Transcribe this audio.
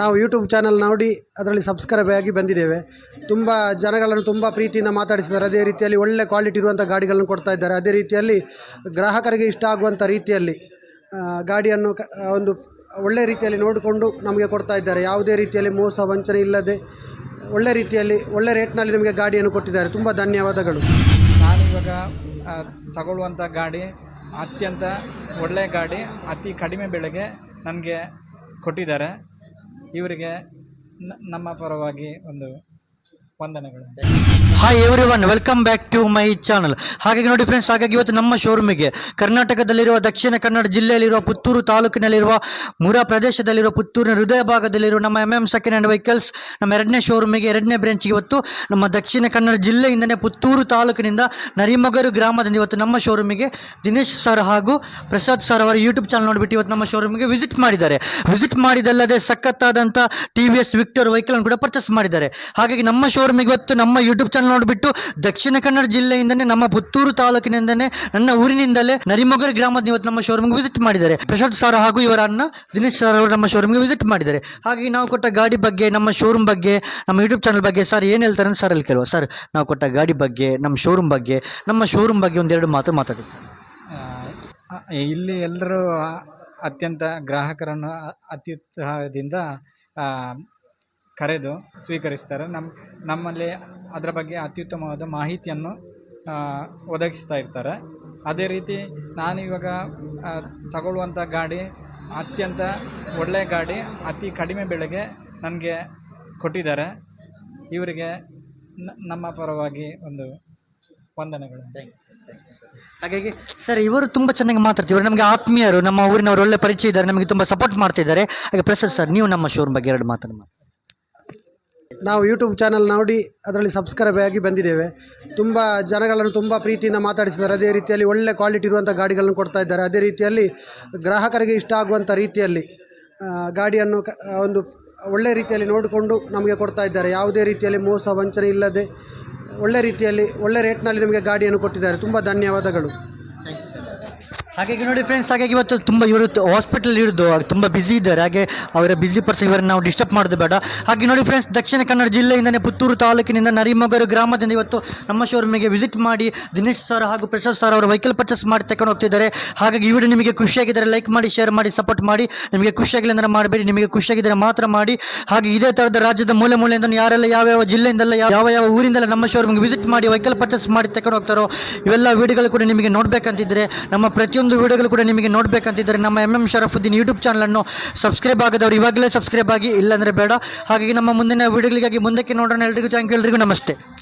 ನಾವು YouTube channel ನೋಡಿ ಅದರಲ್ಲಿ ಸಬ್ಸ್ಕ್ರೈಬ್ ಆಗಿ ಬಂದಿದ್ದೇವೆ. ತುಂಬ ಜನಗಳನ್ನು ತುಂಬ ಪ್ರೀತಿಯಿಂದ ಮಾತಾಡಿಸಿದ್ದಾರೆ. ಅದೇ ರೀತಿಯಲ್ಲಿ ಒಳ್ಳೆ ಕ್ವಾಲಿಟಿ ಇರುವಂಥ ಗಾಡಿಗಳನ್ನು ಕೊಡ್ತಾ ಇದ್ದಾರೆ. ಅದೇ ರೀತಿಯಲ್ಲಿ ಗ್ರಾಹಕರಿಗೆ ಇಷ್ಟ ಆಗುವಂಥ ರೀತಿಯಲ್ಲಿ ಗಾಡಿಯನ್ನು ಒಂದು ಒಳ್ಳೆ ರೀತಿಯಲ್ಲಿ ನೋಡಿಕೊಂಡು ನಮಗೆ ಕೊಡ್ತಾ ಇದ್ದಾರೆ. ಯಾವುದೇ ರೀತಿಯಲ್ಲಿ ಮೋಸ, ವಂಚನೆ ಇಲ್ಲದೆ ಒಳ್ಳೆ ರೀತಿಯಲ್ಲಿ, ಒಳ್ಳೆ ರೇಟ್ನಲ್ಲಿ ನಮಗೆ ಗಾಡಿಯನ್ನು ಕೊಟ್ಟಿದ್ದಾರೆ. ತುಂಬ ಧನ್ಯವಾದಗಳು. ನಾನಿವಾಗ ತಗೊಳ್ಳುವಂಥ ಗಾಡಿ ಅತ್ಯಂತ ಒಳ್ಳೆಯ ಗಾಡಿ, ಅತಿ ಕಡಿಮೆ ಬೆಲೆಗೆ ನನಗೆ ಕೊಟ್ಟಿದ್ದಾರೆ. ಇವರಿಗೆ ನಮ್ಮ ಪರವಾಗಿ ಒಂದು ವಂದನೆಗಳು. Hi everyone welcome back to my channel ಹಾಗಾಗಿ ನೋಡಿ ಫ್ರೆಂಡ್ಸ್ ಹಾಗಾಗಿ ಇವತ್ತು ನಮ್ಮ ಶೋರೂಮಿಗೆ ಕರ್ನಾಟಕದಲ್ಲಿರುವ, ದಕ್ಷಿಣ ಕನ್ನಡ ಜಿಲ್ಲೆಯಲ್ಲಿರುವ, ಪುತ್ತೂರು ತಾಲೂಕಿನಲ್ಲಿರುವ, ಮುರಾ ಪ್ರದೇಶದಲ್ಲಿರುವ, ಪುತ್ತೂರಿನ ಹೃದಯ ಭಾಗದಲ್ಲಿರುವ ನಮ್ಮ M M second hand vehicles ನಮ್ಮ ಎರಡನೇ ಶೋರೂಮಿಗೆ ಎರಡನೇ ಬ್ರಾಂಚ್ಗೆ ಇವತ್ತು ನಮ್ಮ ದಕ್ಷಿಣ ಕನ್ನಡ ಜಿಲ್ಲೆಯಿಂದನೇ ಪುತ್ತೂರು ತಾಲೂಕಿನಿಂದ ನರಿಮಗರು ಗ್ರಾಮದಿಂದ ಇವತ್ತು ನಮ್ಮ ಶೋರೂಮಿಗೆ ದಿನೇಶ್ ಸರ್ ಹಾಗೂ ಪ್ರಸಾದ್ ಸರ್ ಅವರ ಯೂಟ್ಯೂಬ್ ಚಾನಲ್ ನೋಡಿಬಿಟ್ಟು ಇವತ್ತು ನಮ್ಮ ಶೋರೂಮಿಗೆ ವಿಸಿಟ್ ಮಾಡಿದ್ದಾರೆ. ವಿಸಿಟ್ ಮಾಡಿದಲ್ಲದೆ ಸಖತ್ತಾದಂಥ T V S Victor vehicle ಕೂಡ ಪರ್ಚೇಸ್ ಮಾಡಿದ್ದಾರೆ. ಹಾಗಾಗಿ ನಮ್ಮ ಶೋರೂಮಿಗೆ ಇವತ್ತು ನಮ್ಮ ಯೂಟ್ಯೂಬ್ ಚಾನಲ್ ನೋಡಿಬಿಟ್ಟು ದಕ್ಷಿಣ ಕನ್ನಡ ಜಿಲ್ಲೆಯಿಂದನೇ, ನಮ್ಮ ಪುತ್ತೂರು ತಾಲೂಕಿನಿಂದನೇ, ನನ್ನ ಊರಿನಿಂದಲೇ ನರಿಮೊಗರ ಗ್ರಾಮದ ಇವತ್ತು ನಮ್ಮ ಶೋರೂಮ್ಗೆ ವಿಸಿಟ್ ಮಾಡಿದ್ದಾರೆ. ಪ್ರಶಾಂತ್ ಸರ್ ಹಾಗೂ ಇವರ ಅಣ್ಣ ದಿನೇಶ್ ಸರ್ ಅವರು ನಮ್ಮ ಶೋರೂಮ್ಗೆ ವಿಸಿಟ್ ಮಾಡಿದ್ದಾರೆ. ಹಾಗಾಗಿ ನಾವು ಕೊಟ್ಟ ಗಾಡಿ ಬಗ್ಗೆ, ನಮ್ಮ ಶೋರೂಮ್ ಬಗ್ಗೆ, ನಮ್ಮ ಯೂಟ್ಯೂಬ್ ಚಾನಲ್ ಬಗ್ಗೆ ಸರ್ ಏನು ಹೇಳ್ತಾರೆ ಸರ್ ಅಲ್ಲಿ ಕೇಳುವ. ಸರ್ ನಾವು ಕೊಟ್ಟ ಗಾಡಿ ಬಗ್ಗೆ, ನಮ್ಮ ಶೋರೂಮ್ ಬಗ್ಗೆ, ನಮ್ಮ ಶೋರೂಮ್ ಬಗ್ಗೆ ಒಂದೆರಡು ಮಾತು ಮಾತಾಡಿ ಸರ್ ಇಲ್ಲಿ ಎಲ್ಲರೂ ಅತ್ಯಂತ ಗ್ರಾಹಕರನ್ನು ಅತ್ಯುತ್ಸಾಹದಿಂದ ಕರೆದು ಸ್ವೀಕರಿಸ್ತಾರೆ. ನಮ್ಮ ನಮ್ಮಲ್ಲಿ ಅದರ ಬಗ್ಗೆ ಅತ್ಯುತ್ತಮವಾದ ಮಾಹಿತಿಯನ್ನು ಒದಗಿಸ್ತಾ ಇರ್ತಾರೆ. ಅದೇ ರೀತಿ ನಾನು ಇವಾಗ ತಗೊಳ್ಳುವಂಥ ಗಾಡಿ ಅತ್ಯಂತ ಒಳ್ಳೆಯ ಗಾಡಿ, ಅತಿ ಕಡಿಮೆ ಬೆಲೆಗೆ ನನಗೆ ಕೊಟ್ಟಿದ್ದಾರೆ. ಇವರಿಗೆ ನಮ್ಮ ಪರವಾಗಿ ಒಂದು ವಂದನೆಗಳು. ಹಾಗಾಗಿ ಸರ್, ಇವರು ತುಂಬ ಚೆನ್ನಾಗಿ ಮಾತಾಡ್ತಿದ್ದಾರೆ. ನಮಗೆ ಆತ್ಮೀಯರು, ನಮ್ಮ ಊರಿನವರು ಒಳ್ಳೆ ಪರಿಚಯ ಇದ್ದಾರೆ, ನಮಗೆ ತುಂಬ ಸಪೋರ್ಟ್ ಮಾಡ್ತಿದ್ದಾರೆ. ಹಾಗೆ ಪ್ರಸಾದ್ ಸರ್, ನೀವು ನಮ್ಮ ಶೋರೂಮ್ ಬಗ್ಗೆ ಎರಡು ಮಾತನ್ನು ಮಾತಾಡಿ. ನಾವು ಯೂಟ್ಯೂಬ್ ಚಾನಲ್ ನೋಡಿ ಅದರಲ್ಲಿ ಸಬ್ಸ್ಕ್ರೈಬ್ ಆಗಿ ಬಂದಿದ್ದೇವೆ. ತುಂಬ ಜನಗಳನ್ನು ತುಂಬ ಪ್ರೀತಿಯಿಂದ ಮಾತಾಡಿಸಿದ್ದಾರೆ. ಅದೇ ರೀತಿಯಲ್ಲಿ ಒಳ್ಳೆ ಕ್ವಾಲಿಟಿ ಇರುವಂಥ ಗಾಡಿಗಳನ್ನು ಕೊಡ್ತಾ ಇದ್ದಾರೆ. ಅದೇ ರೀತಿಯಲ್ಲಿ ಗ್ರಾಹಕರಿಗೆ ಇಷ್ಟ ಆಗುವಂಥ ರೀತಿಯಲ್ಲಿ ಗಾಡಿಯನ್ನು ಕ- ಒಂದು ಒಳ್ಳೆ ರೀತಿಯಲ್ಲಿ ನೋಡಿಕೊಂಡು ನಮಗೆ ಕೊಡ್ತಾ ಇದ್ದಾರೆ. ಯಾವುದೇ ರೀತಿಯಲ್ಲಿ ಮೋಸ, ವಂಚನೆ ಇಲ್ಲದೆ ಒಳ್ಳೆ ರೀತಿಯಲ್ಲಿ ಒಳ್ಳೆ ರೇಟ್ನಲ್ಲಿ ನಮಗೆ ಗಾಡಿಯನ್ನು ಕೊಟ್ಟಿದ್ದಾರೆ. ತುಂಬ ಧನ್ಯವಾದಗಳು. ಹಾಗಾಗಿ ನೋಡಿ ಫ್ರೆಂಡ್ಸ್ ಹಾಗಾಗಿ ಇವತ್ತು ತುಂಬ ಇವರು ಹಾಸ್ಪಿಟಲ್ ಇರೋದು ತುಂಬ ಬ್ಯುಸಿ ಇದ್ದಾರೆ. ಹಾಗೆ ಅವರ ಬಿಸಿ ಪರ್ಸನ್ ಇವರನ್ನು ನಾವು ಡಿಸ್ಟರ್ಬ್ ಮಾಡೋದು ಬೇಡ. ಹಾಗೆ ನೋಡಿ ಫ್ರೆಂಡ್ಸ್ ದಕ್ಷಿಣ ಕನ್ನಡ ಜಿಲ್ಲೆಯಿಂದನೇ ಪುತ್ತೂರು ತಾಲೂಕಿನಿಂದ ನರಿಮೊಗರು ಗ್ರಾಮದಿಂದ ಇವತ್ತು ನಮ್ಮ ಶೋರೂಮಿಗೆ ವಿಸಿಟ್ ಮಾಡಿ ದಿನೇಶ್ ಸರ್ ಹಾಗೂ ಪ್ರಶಾಂತ್ ಸರ್ ಅವರು ವೆಹಿಕಲ್ ಪರ್ಚೇಸ್ ಮಾಡಿ ತಗೊಂಡು ಹೋಗ್ತಿದ್ದಾರೆ. ಹಾಗಾಗಿ ವಿಡಿಯೋ ನಿಮಗೆ ಖುಷಿಯಾಗಿದ್ದಾರೆ ಲೈಕ್ ಮಾಡಿ ಶೇರ್ ಮಾಡಿ ಸಪೋರ್ಟ್ ಮಾಡಿ. ನಿಮಗೆ ಖುಷಿಯಾಗಿಲ್ಲ ಅಂದರೆ ಮಾಡಬೇಡಿ, ನಿಮಗೆ ಖುಷಿಯಾಗಿದ್ದರೆ ಮಾತ್ರ ಮಾಡಿ. ಹಾಗೆ ಇದೇ ಥರದ ರಾಜ್ಯದ ಮೂಲೆ ಮೂಲೆಯಿಂದ ಯಾರೆಲ್ಲ ಯಾವ್ಯಾವ ಜಿಲ್ಲೆಯಿಂದಲ್ಲ ಯಾವ ಯಾವ ಊರಿಂದಲ್ಲ ನಮ್ಮ ಶೋರೂಮ್ಗೆ ವಿಸಿಟ್ ಮಾಡಿ ವೆಹಿಕಲ್ ಪರ್ಚೇಸ್ ಮಾಡಿ ತಗೊಂಡು ಹೋಗ್ತಾರೋ, ಇವೆಲ್ಲ ವೀಡಿಯೋಗಳು ಕೂಡ ನಿಮಗೆ ನೋಡಬೇಕಂತಿದ್ದರೆ ನಮ್ಮ ಪ್ರತಿಯೊಂದು ವಿಡಿಯೋಗಳು ಕೂಡ ನಿಮಗೆ ನೋಡಬೇಕಂತಿದ್ದರೆ ನಮ್ಮ ಎಂ ಎಂ ಶರಫುದ್ದೀನ್ ಯೂಟ್ಯೂಬ್ ಚಾನಲನ್ನು ಸಬ್ಸ್ಕ್ರೈಬ್ ಆಗದವರು ಇವಾಗಲೇ ಸಬ್ಸ್ಕ್ರೈಬ್ ಆಗಿ, ಇಲ್ಲಾಂದರೆ ಬೇಡ. ಹಾಗಾಗಿ ನಮ್ಮ ಮುಂದಿನ ವಿಡಿಯೋಗಳಿಗಾಗಿ ಮುಂದಕ್ಕೆ ನೋಡೋಣ. ಎಲ್ರಿಗೂ ಥ್ಯಾಂಕ್ ಯು ಎಲ್ರಿಗೂ ನಮಸ್ತೆ.